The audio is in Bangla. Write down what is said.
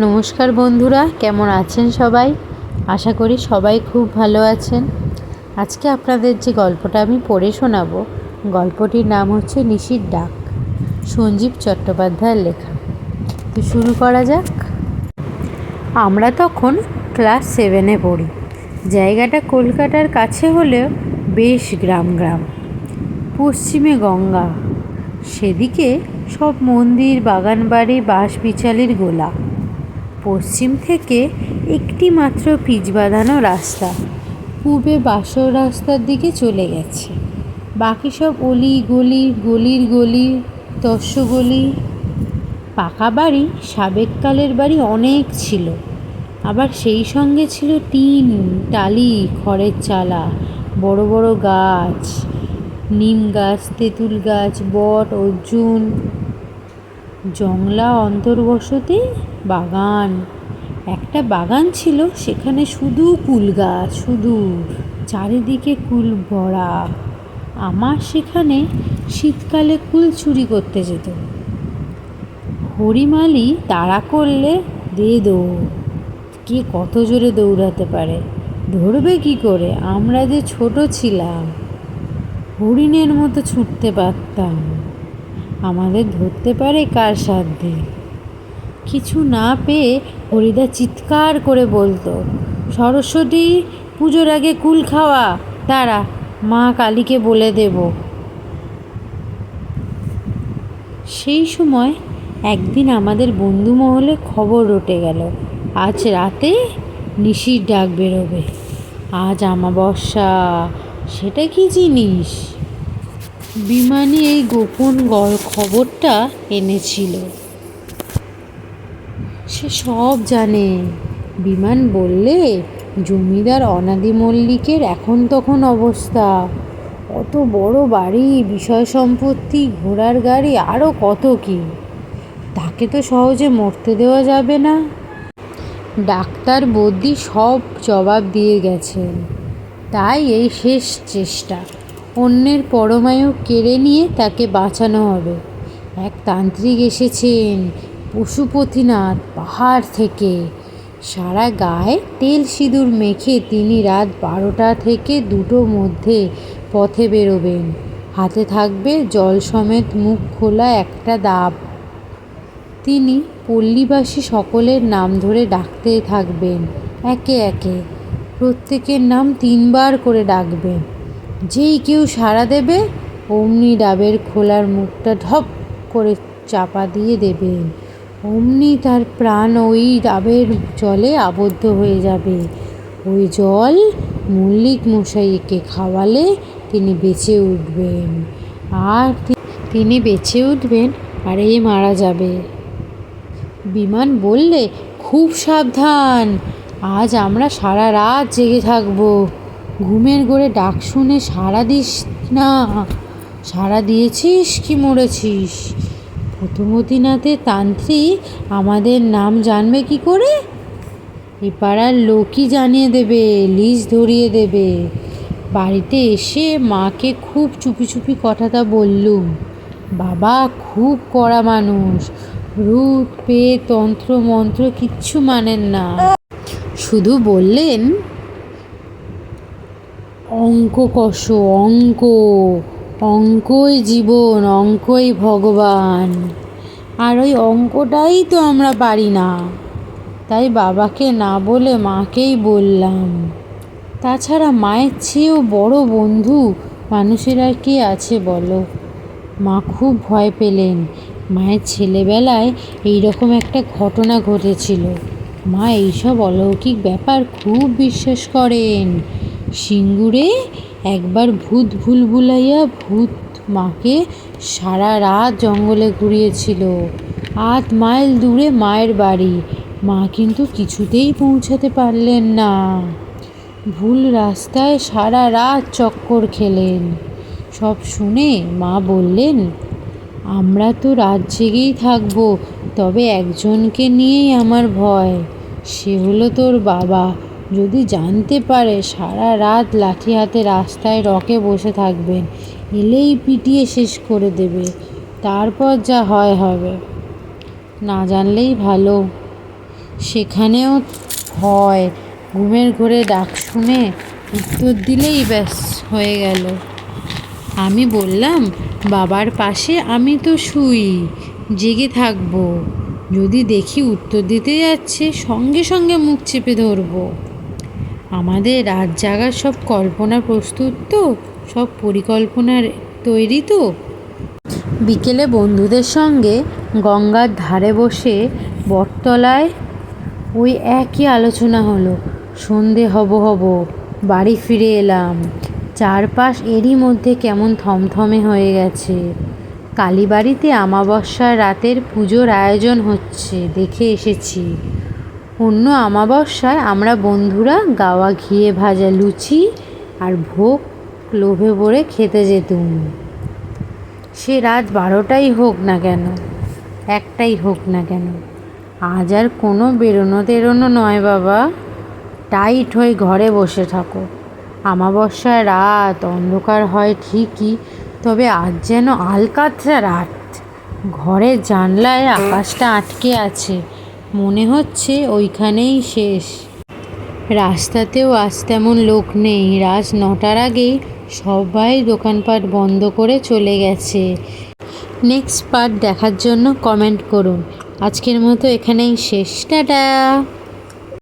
নমস্কার বন্ধুরা, কেমন আছেন সবাই? আশা করি সবাই খুব ভালো আছেন। আজকে আপনাদের যে গল্পটা আমি পড়ে শোনাবো, গল্পটির নাম হচ্ছে নিশির ডাক, সঞ্জীব চট্টোপাধ্যায়ের লেখা। তো শুরু করা যাক। আমরা তখন ক্লাস সেভেনে পড়ি। জায়গাটা কলকাতার কাছে হলেও বেশ গ্রাম গ্রাম। পশ্চিমে গঙ্গা, সেদিকে সব মন্দির, বাগানবাড়ি বাঁশ বিচালির গোলা। পশ্চিম থেকে একটি মাত্র পিচ বাঁধানো রাস্তা। পূবে বাসর রাস্তার দিকে চলে গেছে। বাকি সব অলি গলি, গলির গলি গলি। পাকা বাড়ি সাবেককালের বাড়ি অনেক ছিল। আবার সেই সঙ্গে ছিল টিন, টালি, খড়ের চালা, বড় বড় গাছ, নিম গাছ, তেঁতুল গাছ, বট, অর্জুন। জংলা অন্তর্বসতি বাগান। একটা বাগান ছিল, সেখানে শুধু কুল গাছ, শুধু চারিদিকে কুল ভরা। আমার সেখানে শীতকালে কুল চুরি করতে যেত। হরিমালি তাড়া করলে দে দৌড় কে কত জোরে দৌড়াতে পারে? ধরবে কি করে? আমরা যে ছোট ছিলাম, হরিণের মতো ছুটতে পারতাম। আমাদের ধরতে পারে কার সাধ্যে? কিছু না পেয়ে হরিদা চিৎকার করে বলতো, সরস্বতী, পুজোর আগে কুল খাওয়া তারা মা কালীকে বলে দেব। সেই সময় একদিন আমাদের বন্ধু মহলে খবর রটে গেল, আজ রাতে নিশির ডাক বেরোবে। আজ আমাবস্যা, সেটা কি জিনিস? বিমানি এই গোপন খবরটা এনেছিল। সে সব জানে। বিমান বললে, জমিদার অনাদি মল্লিকের এখন তখন অবস্থা। কত বড় বাড়ি, বিষয় সম্পত্তি, ঘোড়ার গাড়ি আরও কত কি? তাকে তো সহজে মরতে দেওয়া যাবে না। ডাক্তার বদ্যি সব জবাব দিয়ে গেছেন। তাই এই শেষ চেষ্টা। অন্যের পরমায়ু কেড়ে নিয়ে তাকে বাঁচানো হবে। এক তান্ত্রিক এসেছেন পশুপতিনাথ পাহাড় থেকে। সারা গায়ে তেল সিঁদুর মেখে তিনি রাত বারোটা থেকে দুটোর মধ্যে পথে বেরোবেন। হাতে থাকবে জল সমেত মুখ খোলা একটা দাব। তিনি পল্লীবাসী সকলের নাম ধরে ডাকতে থাকবেন। একে একে প্রত্যেকের নাম তিনবার করে ডাকবেন। যেই কেউ সাড়া দেবে, অমনি ডাবের খোলার মুখটা ঢপ করে চাপা দিয়ে দেবেন অমনি তার প্রাণ ওই ডাবের জলে আবদ্ধ হয়ে যাবে। ওই জল মল্লিক মশাইকে খাওয়ালে তিনি বেঁচে উঠবেন। আর তিনি বেঁচে উঠবেন, আর এই মারা যাবে। বিমান বললে, খুব সাবধান, আজ আমরা সারা রাত জেগে থাকব। ঘুমের ঘোরে ডাক শুনে সাড়া দিস না। সাড়া দিয়েছিস কি মরেছিস? প্রথমতিনাথের তান্ত্রিক আমাদের নাম জানবে কি করে? এ পাড়ার লোকই জানিয়ে দেবে, লিজ ধরিয়ে দেবে। বাড়িতে এসে মাকে খুব চুপি চুপি কথাটা বললুম। বাবা খুব কড়া মানুষ, রূপ পে তন্ত্র, মন্ত্র কিচ্ছু মানেন না। শুধু বললেন অঙ্ক কষ, অঙ্ক। অঙ্কই জীবন, অঙ্কই ভগবান। আর ওই অঙ্কটাই তো আমরা পারি না। তাই বাবাকে না বলে মাকেই বললাম। তাছাড়া মায়ের চেয়েও বড় বন্ধু মানুষের আর কে আছে বলো? মা খুব ভয় পেলেন। মায়ের ছেলেবেলায় এই রকম একটা ঘটনা ঘটেছিল। মা এইসব অলৌকিক ব্যাপার খুব বিশ্বাস করেন। সিঙ্গুরে একবার ভূত ভুল ভুলাইয়া ভূত মাকে সারা রাত জঙ্গলে ঘুরিয়েছিল। আধ মাইল দূরে মায়ের বাড়ি। মা কিন্তু কিছুতেই পৌঁছাতে পারলেন না। ভুল রাস্তায় সারা রাত চক্কর খেলেন। সব শুনে মা বললেন, আমরা তো রাত জেগেই থাকব, তবে একজনকে নিয়েই আমার ভয়। সে হলো তোর বাবা। যদি জানতে পারে, সারা রাত লাঠি হাতে রাস্তায় রকে বসে থাকবেন, এলেই পিটিয়ে শেষ করে দেবে। তারপর যা হয় হবে। না জানলেই ভালো। সেখানেও হয়। ঘুমের ঘোরে ডাক শুনে উত্তর দিলেই ব্যাস, হয়ে গেল। আমি বললাম, বাবার পাশে আমি তো শুই, জেগে থাকব। যদি দেখি উত্তর দিতে যাচ্ছে, সঙ্গে সঙ্গে মুখ চেপে ধরবো। আমাদের রাত জাগার সব কল্পনা প্রস্তুত তো? সব পরিকল্পনার তৈরি তো? বিকেলে বন্ধুদের সঙ্গে গঙ্গার ধারে বসে বটতলায় ওই একই আলোচনা হলো। সন্ধে হব হব, বাড়ি ফিরে এলাম। চারপাশ এরই মধ্যে কেমন থমথমে হয়ে গেছে। কালীবাড়িতে আমাবস্যার রাতের পুজোর আয়োজন হচ্ছে, দেখে এসেছি। অন্য আমাবস্যায় আমরা বন্ধুরা গাওয়া ঘিয়ে ভাজা লুচি আর ভোগ লোভে পড়ে খেতে যেতুম। সে রাত বারোটাই হোক না কেন, একটাই হোক না কেন, আজ আর কোনো বেরোনো তেরোনো নয় বাবা। টাইট হয়ে ঘরে বসে থাকো। আমাবস্যার রাত, অন্ধকার হয় ঠিকই, তবে আজ যেন আলকাতরা রাত। ঘরের জানলায় আকাশটা আটকে আছে। মনে হচ্ছে ওইখানেই শেষ। রাস্তাতেও আজ তেমন লোক নেই। রাত নটার আগেই সবাই দোকানপাট বন্ধ করে চলে গেছে। নেক্সট পার্ট দেখার জন্য কমেন্ট করুন। আজকের মতো এখানেই শেষ। টাটা!